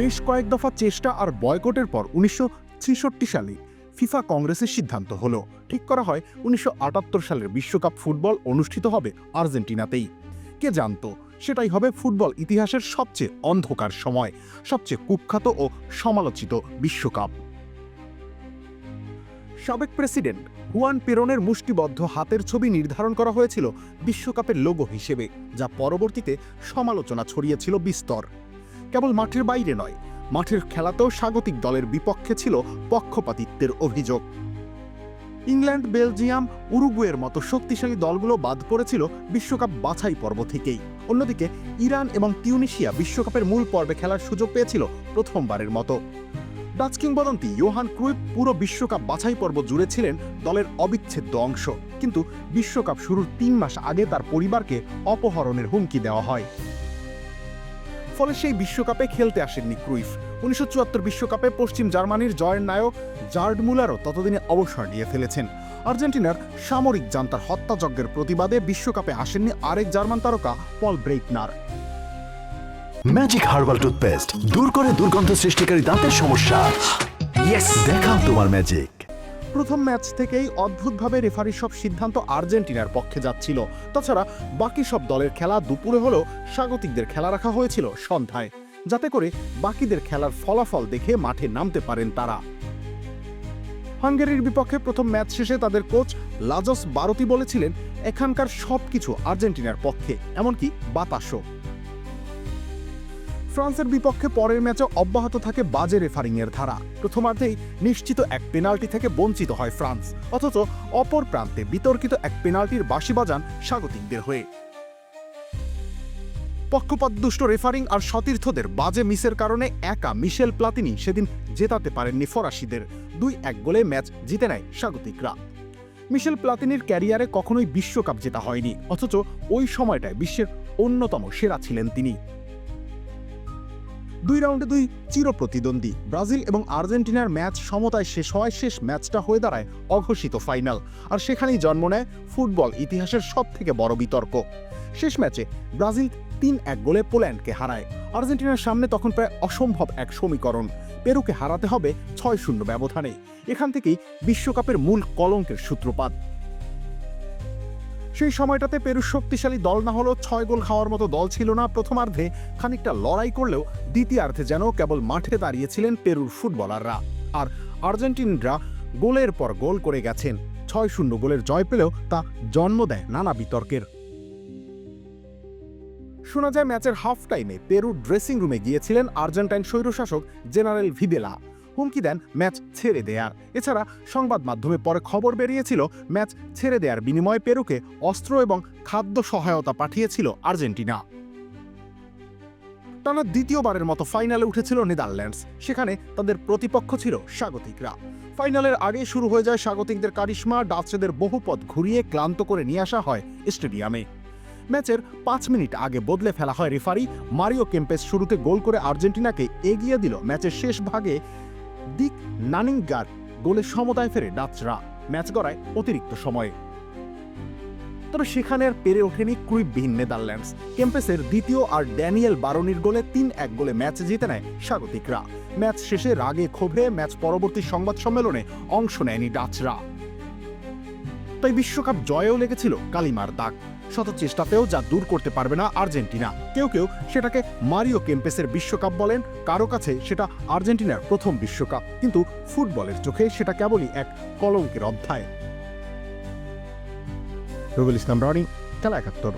বেশ কয়েক দফা চেষ্টা আর বয়কটের পর উনিশশো ছেষট্টি সালে ফিফা কংগ্রেসের সিদ্ধান্ত হলো। ঠিক করা হয় উনিশশো আটাত্তর সালের বিশ্বকাপ ফুটবল অনুষ্ঠিত হবে আর্জেন্টিনাতেই। কে জানতো, সেটাই হবে ফুটবল ইতিহাসের সবচেয়ে অন্ধকার সময়, সবচেয়ে কুখ্যাত ও সমালোচিত বিশ্বকাপ। সাবেক প্রেসিডেন্ট হুয়ান পেরনের মুষ্টিবদ্ধ হাতের ছবি নির্ধারণ করা হয়েছিল বিশ্বকাপের লোগো হিসেবে, যা পরবর্তীতে সমালোচনা ছড়িয়েছিল বিস্তর। কেবল মাঠের বাইরে নয়, মাঠের খেলাতেও স্বাগতিক দলের বিপক্ষে ছিল পক্ষপাতিত্বের অভিযোগ। ইংল্যান্ড, বেলজিয়াম, উরুগুয়ের মতো শক্তিশালী দলগুলো বাদ পড়েছিল বিশ্বকাপ বাছাই পর্ব থেকেই। অন্যদিকে, ইরান এবং তিউনিশিয়া বিশ্বকাপের মূল পর্বে খেলার সুযোগ পেয়েছিল প্রথমবারের মতো। ডাচ কিংবদন্তি ইয়োহান ক্রুইফ পুরো বিশ্বকাপ বাছাই পর্ব জুড়ে ছিলেন দলের অবিচ্ছেদ্য অংশ। কিন্তু বিশ্বকাপ শুরুর তিন মাস আগে তার পরিবারকে অপহরণের হুমকি দেওয়া হয়। ফলে সেই বিশ্বকাপে খেলতে আসেননি ক্রুইফ। উনিশশো বিশ্বকাপে পশ্চিম জার্মানির জয়ের নায়ক জার্ড মুলারও ততদিনে অবসর নিয়ে ফেলেছেন। আর্জেন্টিনার সামরিক জান্তার হত্যাযজ্ঞের প্রতিবাদে বিশ্বকাপে আসেননি আরেক জার্মান তারকা Paul Breitner. Magic herbal toothpaste দূর করে দুর্গন্ধ সৃষ্টিকারী দাঁতের সমস্যা। দেখাও তোমার ম্যাজিক প্রথম ম্যাচ থেকেই অদ্ভুতভাবে রেফারির সব সিদ্ধান্ত আর্জেন্টিনার পক্ষে যাচ্ছিল। তাছাড়া বাকি সব দলের খেলা দুপুরে হলেও স্বাগতিকদের খেলা রাখা হয়েছিল সন্ধ্যায়। যাতে করে বাকিদের খেলার ফলাফল দেখে মাঠে নামতে পারেন তারা। হাঙ্গেরির বিপক্ষে প্রথম ম্যাচ শেষে তাদের কোচ লাজস বারতি বলেছিলেন, এখানকার সব কিছু আর্জেন্টিনার পক্ষে, এমনকি বাতাসও। ফ্রান্সের বিপক্ষে পরের ম্যাচে অব্যাহত থাকে বাজে রেফারিং এর ধারা। প্রথমার্ধেই নিশ্চিত এক পেনাল্টি থেকে বঞ্চিত হয় ফ্রান্স। অথচ অপর প্রান্তে বিতর্কিত এক পেনাল্টির বাঁশি বাজান স্বাগতিকদের হয়ে। পক্ষপাতদুষ্ট রেফারিং আর সতীর্থদের বাজে মিসের কারণে একা মিশেল প্লাতিনি সেদিন জেতাতে পারেননি ফরাসিদের। দুই এক গোলে ম্যাচ জিতে নেয় স্বাগতিকরা। মিশেল প্লাতিনির ক্যারিয়ারে কখনোই বিশ্বকাপ জেতা হয়নি। অথচ ওই সময়টায় বিশ্বের অন্যতম সেরা ছিলেন তিনি। দুই রাউন্ডে দুই চির প্রতিদ্বন্দ্বী ব্রাজিল এবং আর্জেন্টিনার ম্যাচ সমতায় শেষ হওয়ায় শেষ ম্যাচটা হয়ে দাঁড়ায় অঘোষিত ফাইনাল। আর সেখানেই জন্ম নেয় ফুটবল ইতিহাসের সব থেকে বড় বিতর্ক। শেষ ম্যাচে ব্রাজিল তিন এক গোলে পোল্যান্ডকে হারায়। আর্জেন্টিনার সামনে তখন প্রায় অসম্ভব এক সমীকরণ। পেরুকে হারাতে হবে ছয় শূন্য ব্যবধানে। এখান থেকেই বিশ্বকাপের মূল কলঙ্কের সূত্রপাত। সেই সময়টাতে পেরুর শক্তিশালী দল না হলেও ছয় গোল খাওয়ার মতো দল ছিল না। প্রথমার্ধে খানিকটা লড়াই করলেও দ্বিতীয়ার্ধে যেন কেবল মাঠে দাঁড়িয়েছিলেন পেরুর ফুটবলাররা। আর আর্জেন্টিনরা গোলের পর গোল করে গেছেন। ছয় শূন্য গোলের জয় পেলেও তা জন্ম দেয় নানা বিতর্কের। শোনা যায় ম্যাচের হাফ টাইমে পেরুর ড্রেসিং রুমে গিয়েছিলেন আর্জেন্টাইন স্বৈরশাসক জেনারেল ভিদেলা। হুমকি দেন ম্যাচ ছেড়ে দেয়ার এছাড়া সংবাদ মাধ্যমে পরে খবর বেরিয়েছিল, ম্যাচ ছেড়ে দেয়ার বিনিময়ে পেরুকে অস্ত্র এবং খাদ্য সহায়তা পাঠিয়েছিল আর্জেন্টিনা। টানা দ্বিতীয়বারের মতো ফাইনালে উঠেছিল নেদারল্যান্ডস, সেখানে তাদের প্রতিপক্ষ ছিল স্বাগতিকরা। ফাইনালের আগে শুরু হয়ে যায় স্বাগতিকদের কারিশ্মা, ডাচেদের বহু পথ ঘুরিয়ে ক্লান্ত করে নিয়ে আসা হয় স্টেডিয়ামে। ম্যাচের পাঁচ মিনিট আগে বদলে ফেলা হয় রেফারি, মারিও কেম্পেস শুরুতে গোল করে আর্জেন্টিনাকে এগিয়ে দিল ম্যাচের শেষ ভাগে দিক নানিঙ্গার গোলে সমতায় ফেরে ডাচরা ম্যাচ গড়ায় অতিরিক্ত সময়ে। তবে সেখানে আর পেরে ওঠেনি ক্রুইববিহীন নেদারল্যান্ডস। কেম্পেসের দ্বিতীয় আর ড্যানিয়েল বারনির গোলে তিন এক গোলে ম্যাচ জিতে নেয় স্বাগতিকরা। ম্যাচ শেষে রাগে ক্ষোভে ম্যাচ পরবর্তী সংবাদ সম্মেলনে অংশ নেয়নি ডাচরা। তাই বিশ্বকাপ জয়েও লেগেছিল কালিমার দাগ। শত চেষ্টাতেও যা দূর করতে পারবে না আর্জেন্টিনা। কেউ কেউ সেটাকে মারিও কেম্পেসের বিশ্বকাপ বলেন, কারও কাছে সেটা আর্জেন্টিনার প্রথম বিশ্বকাপ। কিন্তু ফুটবলের চোখে সেটা কেবলই এক কলঙ্কের অধ্যায়। রবিল ইসলাম রনি, খেলা একাত্তর।